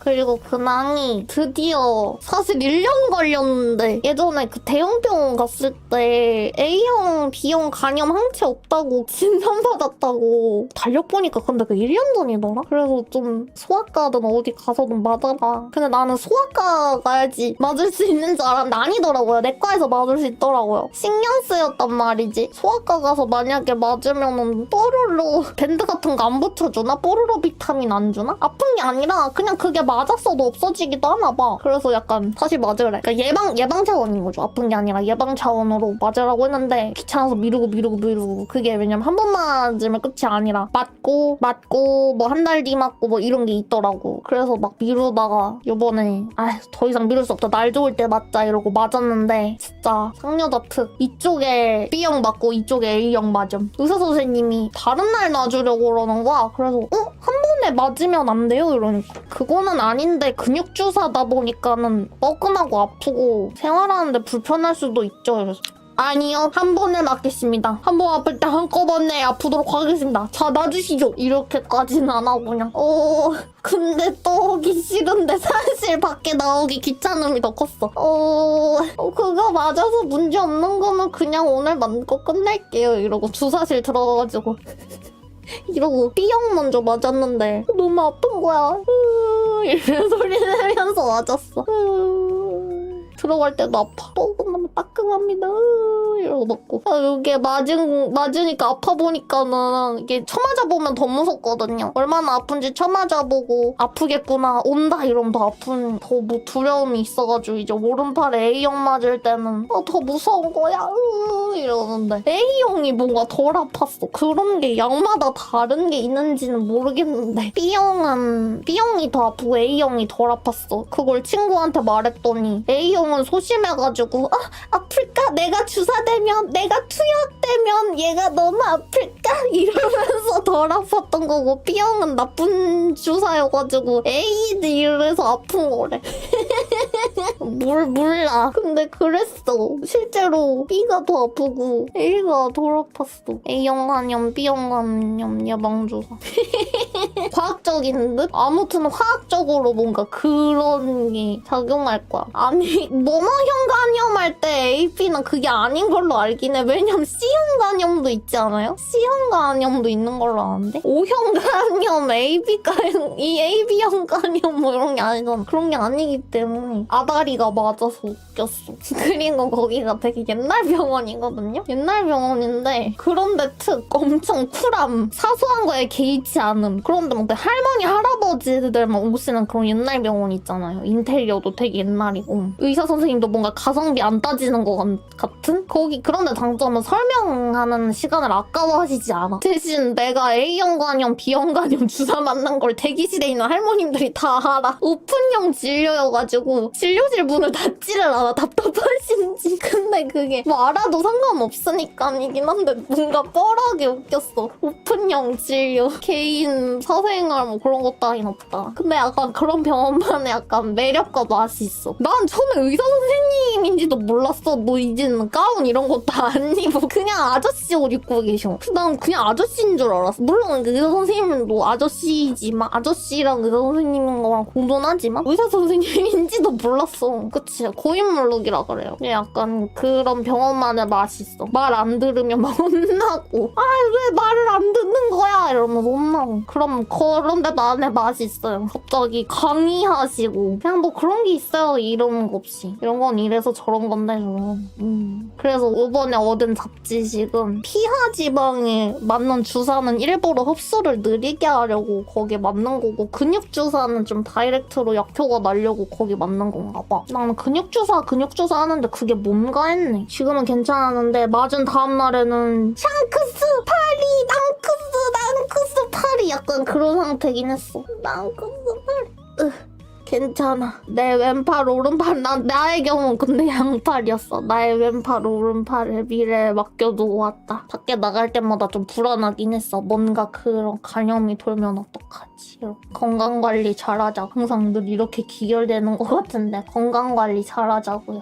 그리고 근황이 드디어 사실 1년 걸렸는데 예전에 그 대형병원 갔을 때 A형, B형 간염 항체 없다고 진단받았다고 달력보니까 근데 그 1년 전이더라? 그래서 좀 소아과든 어디 가서든 맞아라. 근데 나는 소아과 가야지 맞을 수 있는 줄 알았는데 아니더라고요. 내과에서 맞을 수 있더라고요. 신경 쓰였단 말이지. 소아과 가서 만약에 맞으면은 뽀로로 밴드 같은 거 안 붙여주나? 뽀로로 비타민 안 주나? 아픈 게 아니라 그냥 그게 맞았어도 없어지기도 하나 봐. 그래서 약간 다시 맞으래. 그러니까 예방 예방 차원인 거죠. 아픈 게 아니라 예방 차원으로 맞으라고 했는데 귀찮아서 미루고 미루고 미루고 그게 왜냐면 한 번 맞으면 끝이 아니라 맞고 맞고 뭐 한 달 뒤 맞고 뭐 이런 게 있더라고. 그래서 막 미루다가 요번에 아더 이상 미룰 수 없다. 날 좋을 때 맞자 이러고 맞았는데 진짜 상여자 특 이쪽에 B형 맞고 이쪽에 A형 맞음. 의사 선생님이 다른 날 놔주려고 그러는 거야. 그래서 어? 맞으면 안 돼요? 이러니까. 그거는 아닌데 근육 주사다 보니까는 뻐근하고 아프고 생활하는데 불편할 수도 있죠. 그래서. 아니요 한 번에 맞겠습니다. 한 번 아플 때 한꺼번에 아프도록 하겠습니다. 자 놔주시죠. 이렇게까지는 안 하고 그냥. 어 근데 또 오기 싫은데 사실 밖에 나오기 귀찮음이 더 컸어. 어, 어 그거 맞아서 문제 없는 거면 그냥 오늘 맞고 끝낼게요. 이러고 주사실 들어가가지고 이러고 B형 먼저 맞았는데 너무 아픈 거야. 으, 이런 소리 내면서 맞았어. 으, 들어갈 때도 아파. 뻐근하면 따끔합니다. 으, 이러고. 아, 이게 맞은, 맞으니까 아파 보니까는 이게 처맞아 보면 더 무섭거든요. 얼마나 아픈지 처맞아 보고 아프겠구나 온다 이러면 더 아픈 더 뭐 두려움이 있어가지고 이제 오른팔에 A형 맞을 때는 어, 더 무서운 거야 으, 이러는데. A형이 뭔가 덜 아팠어. 그런 게 양마다 다른 게 있는지는 모르겠는데. B형은 B형이 더 아프고 A형이 덜 아팠어. 그걸 친구한테 말했더니 A형은 소심해가지고 아 아플까? 내가 주사되면 내가 투약되면 얘가 너무 아플까? 이러면서 덜 아팠던 거고 B형은 나쁜 주사여가지고 A도 이래서 아픈 거래 뭘 몰라 근데 그랬어 실제로 B가 더 아프고 A가 덜 아팠어 A형 간염 B형 간염 예방주사 과학적인 듯? 아무튼 화학적으로 뭔가 그런 게 작용할 거야. 아니, 모모형 간염할 때 AP는 그게 아닌 걸로 알긴 해. 왜냐면 C형 간염도 있지 않아요? C형 간염도 있는 걸로 아는데? O형 간염, AB 간염, 이 AB형 간염 뭐 이런 게 아니잖아. 그런 게 아니기 때문에 아다리 가 맞아서 웃겼어. 그리고 거기가 되게 옛날 병원이거든요? 옛날 병원인데 그런데 특 엄청 쿨함. 사소한 거에 개의치 않음. 그런데 막 할머니, 할아버지들만 오시는 그런 옛날 병원 있잖아요. 인테리어도 되게 옛날이고. 의사 선생님도 뭔가 가성비 안 따지는 것 같- 같은? 거기, 그런데 장점은 설명하는 시간을 아까워하시지 않아. 대신 내가 A형 간염, B형 간염 주사 맞는 걸 대기실에 있는 할머님들이 다 알아. 오픈형 진료여가지고 진료실 문을 닫지를 않아. 답답하 신지. 근데 그게 뭐 알아도 상관없으니까이긴 한데 뭔가 뻘하게 웃겼어. 오픈형 진료, 개인 사생활 뭐 그런 것 따윈 없다. 근데 약간 그런 병원만의 약간 매력과 맛이 있어. 난 처음에 의사 선생님인지도 몰랐어. 뭐 이제는 가운 이런 것도 안 입고 그냥 아저씨 옷 입고 계셔. 난 그냥 아저씨인 줄 알았어. 물론 그 의사 선생님도 아저씨지만 아저씨랑 의사 선생님인 거랑 공존하지만 의사 선생님인지도 몰랐어. 그치 고인물룩이라 그래요. 약간 그런 병원만의 맛이 있어. 말 안 들으면 막 혼나고 아 왜 말을 안 그럼 그런 데 만의 맛이 있어요. 갑자기 강의하시고 그냥 뭐 그런 게 있어요. 이런 거 없이 이런 건 이래서 저런 건데 저런. 음. 그래서 이번에 얻은 잡지식은 피하 지방에 맞는 주사는 일부러 흡수를 느리게 하려고 거기에 맞는 거고 근육 주사는 좀 다이렉트로 약효가 나려고 거기 맞는 건가 봐. 나는 근육 주사 근육 주사 하는데 그게 뭔가 했네. 지금은 괜찮았는데 맞은 다음 날에는 샹크 약간 그런 상태긴 했어. 팔이. 으. 괜찮아. 내 왼팔, 오른팔, 나, 나의 경우는 근데 양팔이었어. 나의 왼팔, 오른팔을 미래에 맡겨두고 왔다. 밖에 나갈 때마다 좀 불안하긴 했어. 뭔가 그런 간염이 돌면 어떡하지. 이렇게 건강 관리 잘하자. 항상 늘 이렇게 기결되는 것 같은데. 건강 관리 잘하자고요.